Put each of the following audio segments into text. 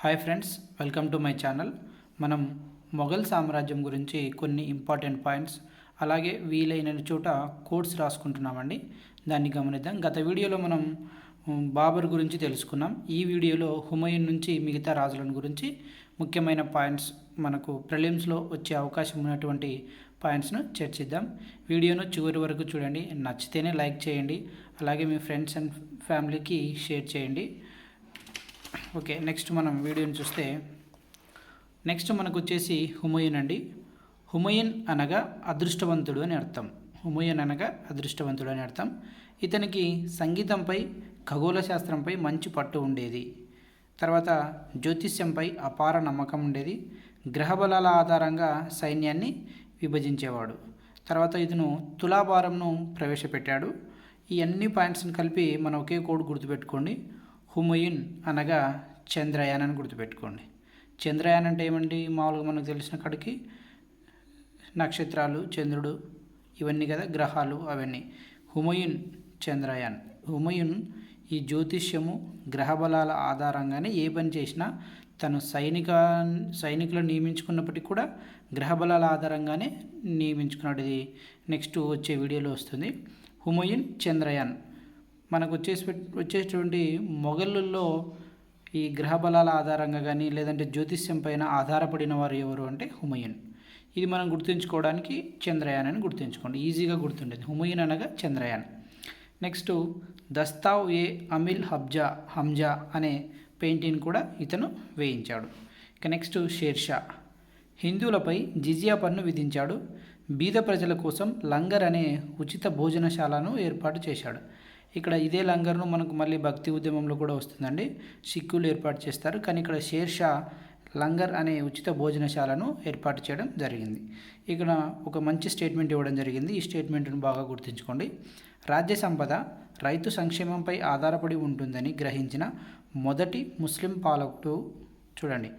Hi friends welcome to my channel మనం మొఘల్ సామ్రాజ్యం గురించి కొన్ని ఇంపార్టెంట్ పాయింట్స్ అలాగే వీలైన చోట కోడ్స్ రాసుకుంటున్నామండి. దాన్ని గమనిద్దాం. గత వీడియోలో మనం బాబర్ గురించి తెలుసుకున్నాం. ఈ వీడియోలో హుమయూన్ నుంచి మిగతా రాజులను గురించి ముఖ్యమైన పాయింట్స్ మనకు ప్రిలిమ్స్లో వచ్చే అవకాశం ఉన్నటువంటి పాయింట్స్ను చర్చిద్దాం. వీడియోను చివరి వరకు చూడండి. నచ్చితేనే లైక్ చేయండి. అలాగే మీ ఫ్రెండ్స్ అండ్ ఫ్యామిలీకి షేర్ చేయండి. ఓకే నెక్స్ట్ మనం వీడియోని చూస్తే నెక్స్ట్ మనకు వచ్చేసి హుమయూన్ అండి. హుమయూన్ అనగా అదృష్టవంతుడు అని అర్థం. హుమయూన్ అనగా అదృష్టవంతుడు అని అర్థం. ఇతనికి సంగీతంపై ఖగోళ శాస్త్రంపై మంచి పట్టు ఉండేది. తర్వాత జ్యోతిష్యంపై అపార నమ్మకం ఉండేది. గ్రహబలాల ఆధారంగా సైన్యాన్ని విభజించేవాడు. తర్వాత ఇతను తులాభారంను ప్రవేశపెట్టాడు. ఈ అన్ని పాయింట్స్ని కలిపి మనం ఒకే కోడ్ గుర్తుపెట్టుకోండి. హుమయూన్ అనగా చంద్రయాన్ అని గుర్తుపెట్టుకోండి. చంద్రయాన్ అంటే ఏమండి? మామూలుగా మనకు తెలిసిన కాడికి నక్షత్రాలు చంద్రుడు ఇవన్నీ కదా గ్రహాలు అవన్నీ. హుమయూన్ చంద్రయాన్. హుమయూన్ ఈ జ్యోతిష్యము గ్రహబలాల ఆధారంగానే ఏ పని చేసినా తను సైనిక సైనికులను నియమించుకున్నప్పటికీ కూడా గ్రహబలాల ఆధారంగానే నియమించుకున్నాడు ఇది. నెక్స్ట్ వచ్చే వీడియోలో వస్తుంది. హుమయూన్ చంద్రయాన్. మనకు వచ్చేసి వచ్చేటువంటి మొఘలుల్లో ఈ గ్రహ బలాల ఆధారంగా కానీ లేదంటే జ్యోతిష్యం పైన ఆధారపడిన వారు ఎవరు అంటే హుమయూన్. ఇది మనం గుర్తుంచుకోవడానికి చంద్రయాన్ అని గుర్తుంచుకోండి. ఈజీగా గుర్తుండేది హుమయూన్ అనగా చంద్రయాన్. నెక్స్ట్ దస్తావ్ ఏ అమిల్ హబ్జా హంజా అనే పెయింటింగ్ కూడా ఇతను వేయించాడు. ఇక నెక్స్ట్ షేర్షా. హిందువులపై జిజియా పన్ను విధించాడు. బీద ప్రజల కోసం లంగర్ అనే ఉచిత భోజనశాలను ఏర్పాటు చేశాడు. ఇక్కడ ఇదే లంగర్ను మనకు మళ్ళీ భక్తి ఉద్యమంలో కూడా వస్తుందండి. సిక్కులు ఏర్పాటు చేస్తారు. కానీ ఇక్కడ షేర్షా లంగర్ అనే ఉచిత భోజనశాలను ఏర్పాటు చేయడం జరిగింది. ఇక్కడ ఒక మంచి స్టేట్మెంట్ ఇవ్వడం జరిగింది. ఈ స్టేట్మెంట్ను బాగా గుర్తుంచుకోండి. రాజ్య సంపద రైతు సంక్షేమంపై ఆధారపడి ఉంటుందని గ్రహించిన మొదటి ముస్లిం పాలకుడు చూడండి.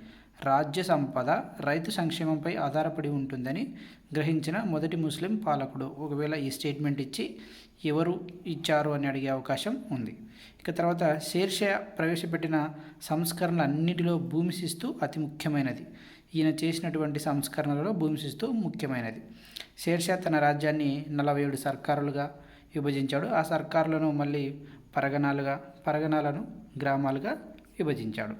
రాజ్య సంపద రైతు సంక్షేమంపై ఆధారపడి ఉంటుందని గ్రహించిన మొదటి ముస్లిం పాలకుడు. ఒకవేళ ఈ స్టేట్మెంట్ ఇచ్చి ఎవరు ఇచ్చారు అని అడిగే అవకాశం ఉంది. ఇక తర్వాత షేర్షా ప్రవేశపెట్టిన సంస్కరణలు అన్నిటిలో భూమి శిస్తు అతి ముఖ్యమైనది. ఈయన చేసినటువంటి సంస్కరణలలో భూమి శిస్తు ముఖ్యమైనది. షేర్షా తన రాజ్యాన్ని నలభై ఏడు సర్కారులుగా విభజించాడు. ఆ సర్కారులను మళ్ళీ పరగణాలుగా పరగణాలను గ్రామాలుగా విభజించాడు.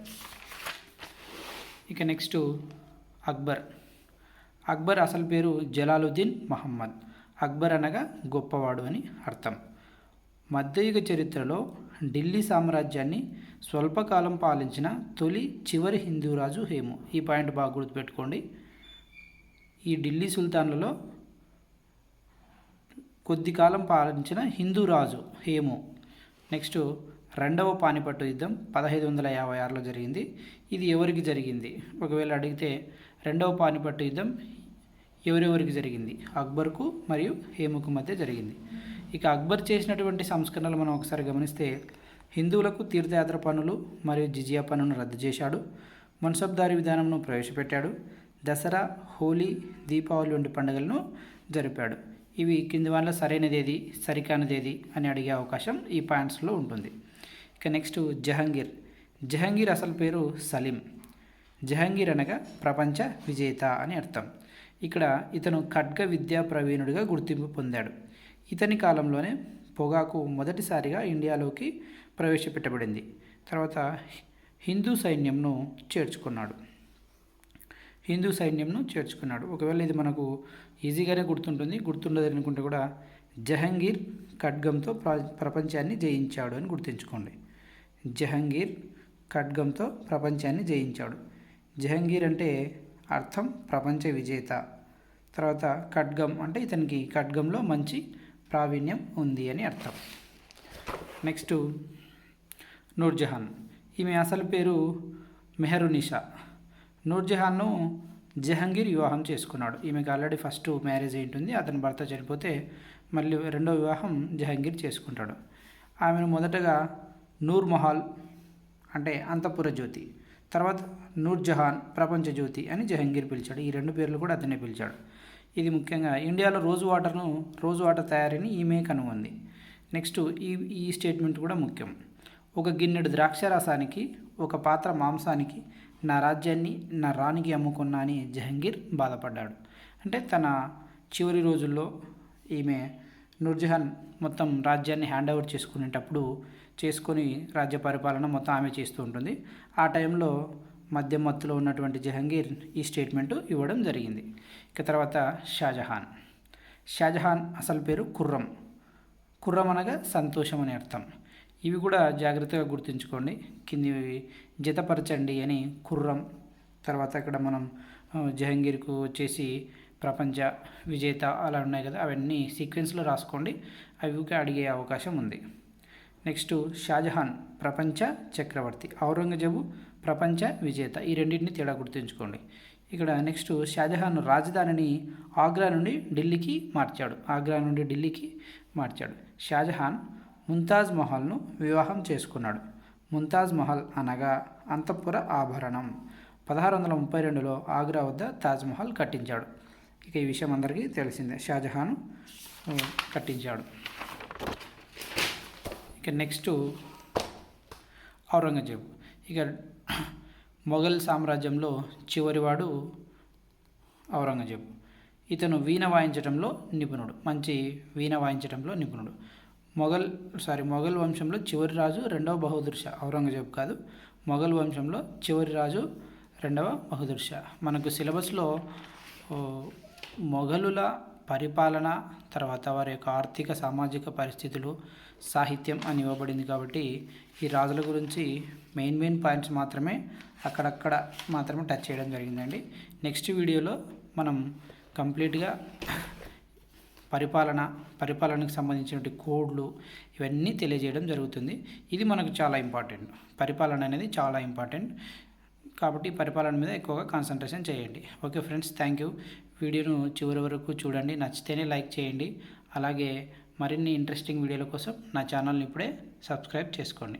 ఇక నెక్స్ట్ అక్బర్. అక్బర్ అసలు పేరు జలాలుద్దీన్ మహమ్మద్. అక్బర్ అనగా గొప్పవాడు అని అర్థం. మధ్యయుగ చరిత్రలో ఢిల్లీ సామ్రాజ్యాన్ని స్వల్పకాలం పాలించిన తొలి చివరి హిందూ రాజు హేము. ఈ పాయింట్ బాగా గుర్తుపెట్టుకోండి. ఈ ఢిల్లీ సుల్తాన్లలో కొద్ది కాలం పాలించిన హిందూ రాజు హేము. నెక్స్ట్ రెండవ పానిపట్టు యుద్ధం పదహైదు వందల యాభై ఆరులో జరిగింది. ఇది ఎవరికి జరిగింది? ఒకవేళ అడిగితే రెండవ పానిపట్టు యుద్ధం ఎవరెవరికి జరిగింది? అక్బర్కు మరియు హేముకు మధ్య జరిగింది. ఇక అక్బర్ చేసినటువంటి సంస్కరణలు మనం ఒకసారి గమనిస్తే హిందువులకు తీర్థయాత్ర పనులు మరియు జిజియా పనులను రద్దు చేశాడు. మన్సబ్దారీ విధానంను ప్రవేశపెట్టాడు. దసరా హోలీ దీపావళి వంటి పండుగలను జరిపాడు. ఇవి కింది వాళ్ళ సరైనదేది సరికానిదేది అని అడిగే అవకాశం ఈ పాయింట్స్లో ఉంటుంది. ఇక నెక్స్ట్ జహంగీర్. జహంగీర్ అసలు పేరు సలీం. జహంగీర్ అనగా ప్రపంచ విజేత అని అర్థం. ఇక్కడ ఇతను ఖడ్గ విద్యా ప్రవీణుడిగా గుర్తింపు పొందాడు. ఇతని కాలంలోనే పొగాకు మొదటిసారిగా ఇండియాలోకి ప్రవేశపెట్టబడింది. తర్వాత హిందూ సైన్యంను చేర్చుకున్నాడు. హిందూ సైన్యంను చేర్చుకున్నాడు. ఒకవేళ ఇది మనకు ఈజీగానే గుర్తుంటుంది గుర్తుండదు అనుకుంటే కూడా జహంగీర్ ఖడ్గంతో ప్ర ప్రపంచాన్ని జయించాడు అని గుర్తుంచుకోండి. జహంగీర్ ఖడ్గంతో ప్రపంచాన్ని జయించాడు. జహంగీర్ అంటే అర్థం ప్రపంచ విజేత. తర్వాత ఖడ్గం అంటే ఇతనికి ఖడ్గంలో మంచి ప్రావీణ్యం ఉంది అని అర్థం. నెక్స్ట్ నూర్జహాన్. ఈమె అసలు పేరు మెహరునిషా. నూర్జహాన్ను జహంగీర్ వివాహం చేసుకున్నాడు. ఈమెకి ఆల్రెడీ ఫస్ట్ మ్యారేజ్ అయి ఉంటుంది అతని భర్త చనిపోతే మళ్ళీ రెండో వివాహం జహంగీర్ చేసుకుంటాడు. ఆమెను మొదటగా నూర్ మహల్ అంటే అంతఃపుర జ్యోతి. తర్వాత నూర్ జహాన్ ప్రపంచ జ్యోతి అని జహంగీర్ పిలిచాడు. ఈ రెండు పేర్లు కూడా అతనే పిలిచాడు. ఇది ముఖ్యంగా ఇండియాలో రోజు వాటర్ను రోజు వాటర్ తయారీని ఈమె కనుగొంది. నెక్స్ట్ ఈ ఈ స్టేట్మెంట్ కూడా ముఖ్యం. ఒక గిన్నెడు ద్రాక్ష రసానికి ఒక పాత్ర మాంసానికి నా రాజ్యాన్ని నా రాణికి అమ్ముకున్నా అని జహంగీర్ బాధపడ్డాడు. అంటే తన చివరి రోజుల్లో ఈమె నూర్జహాన్ మొత్తం రాజ్యాన్ని హ్యాండ్ ఓవర్ చేసుకునేటప్పుడు చేసుకొని రాజ్య పరిపాలన మొత్తం ఆమె చేస్తూ ఉంటుంది. ఆ టైంలో మధ్య మత్తులో ఉన్నటువంటి జహంగీర్ ఈ స్టేట్మెంటు ఇవ్వడం జరిగింది. ఇక తర్వాత షాజహాన్. షాజహాన్ అసలు పేరు కుర్రం. కుర్రం అనగా సంతోషం అని అర్థం. ఇవి కూడా జాగ్రత్తగా గుర్తుంచుకోండి. కింది జతపరచండి అని కుర్రం తర్వాత ఇక్కడ మనం జహంగీర్కు వచ్చేసి ప్రపంచ విజేత అలా ఉన్నాయి కదా అవన్నీ సీక్వెన్స్లో రాసుకోండి. అవి అడిగే అవకాశం ఉంది. నెక్స్ట్ షాజహాన్ ప్రపంచ చక్రవర్తి. ఔరంగజేబు ప్రపంచ విజేత. ఈ రెండింటిని తేడా గుర్తుంచుకోండి. ఇక్కడ నెక్స్ట్ షాజహాన్ రాజధానిని ఆగ్రా నుండి ఢిల్లీకి మార్చాడు. ఆగ్రా నుండి ఢిల్లీకి మార్చాడు. షాజహాన్ ముంతాజ్ మహల్ను వివాహం చేసుకున్నాడు. ముంతాజ్ మహల్ అనగా అంతఃపుర ఆభరణం. పదహారు వందల ముప్పై రెండులో ఆగ్రా వద్ద తాజ్మహల్ కట్టించాడు. ఇక ఈ విషయం అందరికీ తెలిసిందే. షాజహాన్ కట్టించాడు. ఇక నెక్స్ట్ ఔరంగజేబు. ఇక మొఘల్ సామ్రాజ్యంలో చివరివాడు ఔరంగజేబు. ఇతను వీణ వాయించడంలో నిపుణుడు. మంచి వీణ వాయించడంలో నిపుణుడు. మొఘల్ సారీ మొఘల్ వంశంలో చివరి రాజు రెండవ బహదూర్ షా. ఔరంగజేబు కాదు. మొఘల్ వంశంలో చివరి రాజు రెండవ బహదూర్ షా. మనకు సిలబస్లో మొఘలుల పరిపాలన తర్వాత వారి యొక్క ఆర్థిక సామాజిక పరిస్థితులు సాహిత్యం అని ఇవ్వబడింది కాబట్టి ఈ రాజుల గురించి మెయిన్ మెయిన్ పాయింట్స్ మాత్రమే అక్కడక్కడ మాత్రమే టచ్ చేయడం జరిగిందండి. నెక్స్ట్ వీడియోలో మనం కంప్లీట్గా పరిపాలన పరిపాలనకు సంబంధించినటువంటి కోడ్లు ఇవన్నీ తెలియజేయడం జరుగుతుంది. ఇది మనకు చాలా ఇంపార్టెంట్. పరిపాలన అనేది చాలా ఇంపార్టెంట్. కాబట్టి పరిపాలన మీద ఎక్కువగా కాన్సన్ట్రేషన్ చేయండి. ఓకే ఫ్రెండ్స్ థ్యాంక్ యూ వీడియోను చివరి వరకు చూడండి. నచ్చితేనే లైక్ చేయండి. అలాగే మరిన్ని ఇంట్రెస్టింగ్ వీడియోల కోసం నా ఛానల్ని ఇప్పుడే సబ్స్క్రైబ్ చేసుకోండి.